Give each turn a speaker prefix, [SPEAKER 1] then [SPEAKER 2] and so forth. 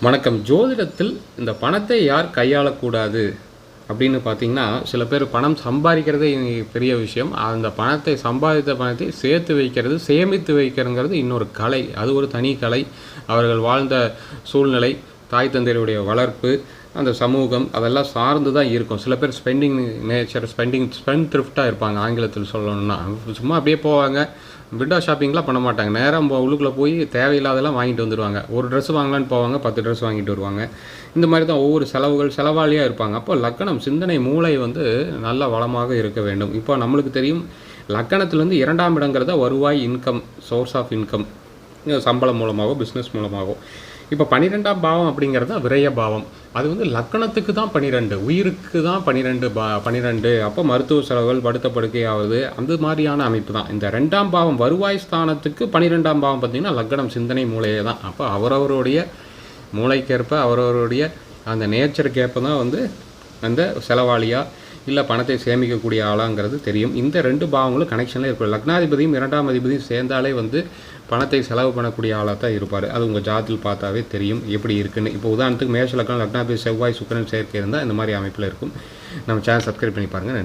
[SPEAKER 1] வணக்கம். ஜோதிடத்தில் இந்த பணத்தை யார் கையாளக்கூடாது? அப்படின்னு பார்த்தீங்கன்னா சில பேர் பணம் சம்பாதிக்கிறதே பெரிய விஷயம். அந்த பணத்தை சம்பாதித்த பணத்தை சேர்த்து வைக்கிறது சேமித்து வைக்கிறங்கிறது இன்னொரு கலை. அது ஒரு தனி கலை. அவர்கள் வாழ்ந்த சூழ்நிலை தாய் தந்தையருடைய வளர்ப்பு அந்த சமூகம் அதெல்லாம் சார்ந்து தான் இருக்கும். சில பேர் ஸ்பெண்டிங் நேச்சர் ஸ்பெண்டிங் ஸ்பெண்ட் த்ரிஃப்டாக இருப்பாங்க ஆங்கிலத்தில் சொல்லணும்னா. சும்மா அப்படியே போவாங்க விண்டோ ஷாப்பிங்லாம் பண்ண மாட்டாங்க. நேராக உள்ளுக்குள்ளே போய் தேவையில்லாதெல்லாம் வாங்கிட்டு வந்துடுவாங்க ஒரு ட்ரெஸ் வாங்கலான்னு போவாங்க பத்து ட்ரெஸ் வாங்கிட்டு வருவாங்க. இந்த மாதிரி தான் ஒவ்வொரு செலவுகள் செலவாளியாக இருப்பாங்க. அப்போ லக்கணம் சிந்தனை மூளை வந்து நல்ல வளமாக இருக்க வேண்டும். இப்போ நம்மளுக்கு தெரியும் லக்கணத்துலேருந்து இரண்டாம் இடங்கிறத வருவாய் இன்கம் சோர்ஸ் ஆஃப் இன்கம் சம்பளம் மூலமாகவோ பிஸ்னஸ் மூலமாகவோ. இப்போ பன்னிரெண்டாம் பாவம் அப்படிங்கிறது தான் விரய பாவம் அது வந்து லக்கணத்துக்கு தான் பன்னிரெண்டு உயிருக்கு தான் பன்னிரெண்டு பா பன்னிரெண்டு அப்போ மருத்துவ செலவுகள் படுத்த படுக்கையாவது அந்த மாதிரியான அமைப்பு தான். இந்த ரெண்டாம் பாவம் வருவாய் ஸ்தானத்துக்கு பன்னிரெண்டாம் பாவம் பார்த்திங்கன்னா லக்கணம் சிந்தனை மூளையே தான். அப்போ அவரவருடைய மூளைக்கேற்ப அவரவருடைய அந்த நேச்சருக்கேற்ப தான் வந்து அந்த செலவாளியாக இல்லை பணத்தை சேமிக்கக்கூடிய ஆளாங்கிறது தெரியும். இந்த ரெண்டு பாவங்களும் கனெக்ஷனில் இருக்கும் லக்னாதிபதியும் இரண்டாம் அதிபதியும் சேர்ந்தாலே வந்து பணத்தை செலவு பண்ணக்கூடிய ஆளாக தான் இருப்பார். அது உங்கள் ஜாதியில் பார்த்தாவே தெரியும். எப்படி இருக்குன்னு. இப்போ உதாரணத்துக்கு மேஷ லக்னம் லக்னாபி செவ்வாய் சுக்கரன் சேர்க்கை இருந்தால் இந்த மாதிரி அமைப்பில் இருக்கும். நம்ம சேனல் சப்ஸ்கிரைப் பண்ணி பாருங்கள் நன்றி.